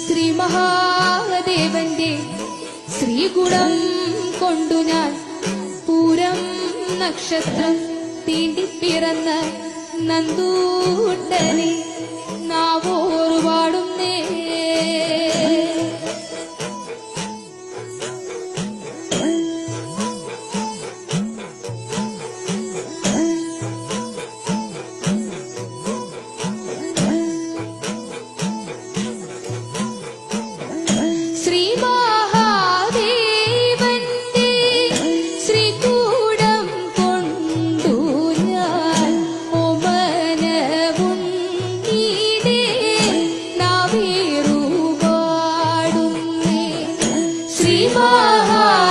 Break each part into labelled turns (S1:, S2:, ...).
S1: ശ്രീ മഹാദേവന്റെ ശ്രീഗുണം കൊണ്ടു ഞാൻ പൂരം നക്ഷത്രം തീണ്ടി പിറന്ന നന്ദൂട്ടനെ നാവോറുപാടുന്നേ. Shiva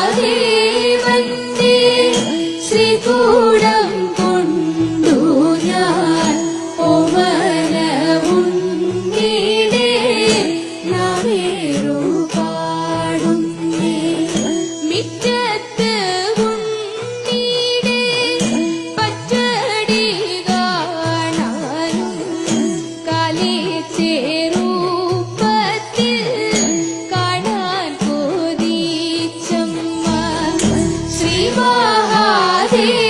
S1: महादेव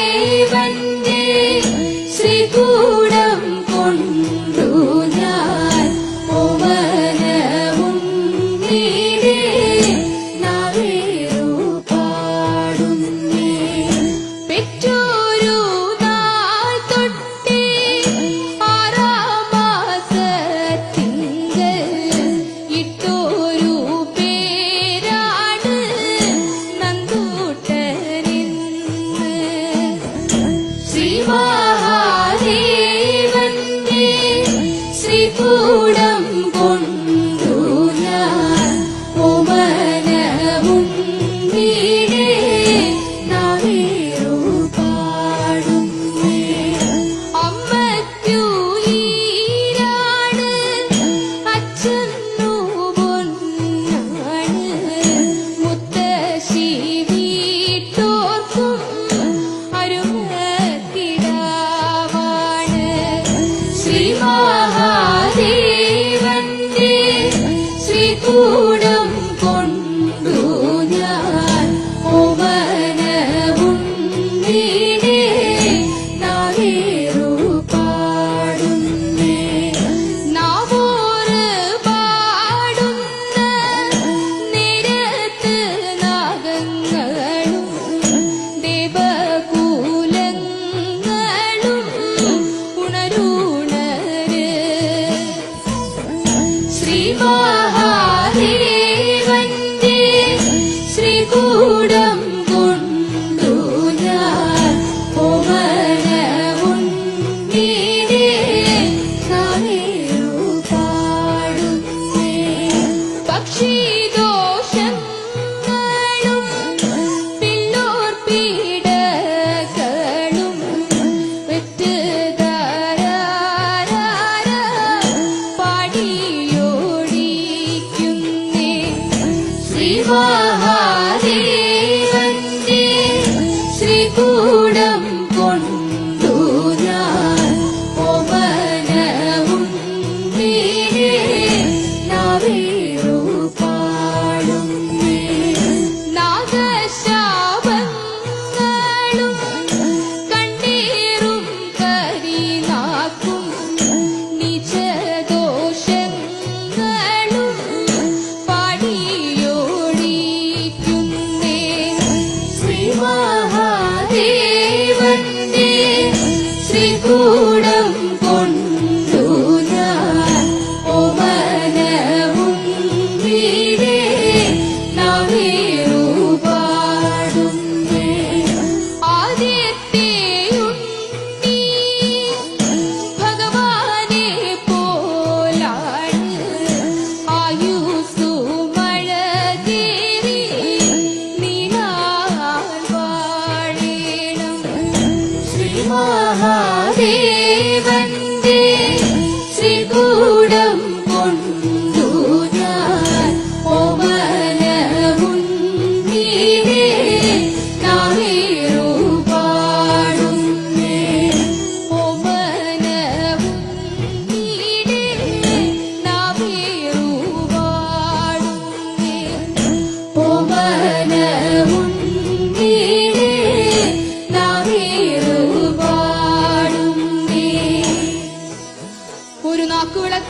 S1: മഹാദേവന്റെ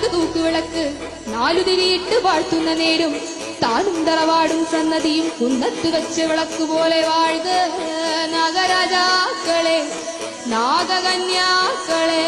S1: പത്ത് തൂക്കുവിളക്ക് നാലു തിരിയിട്ട് വാഴ്ത്തുന്ന നേരും താനും തറവാടും സന്നതിയും കുന്നത്ത് വെച്ച് വിളക്ക് പോലെ വാഴുക നാഗരാജാക്കളെ നാഗകന്യാക്കളെ.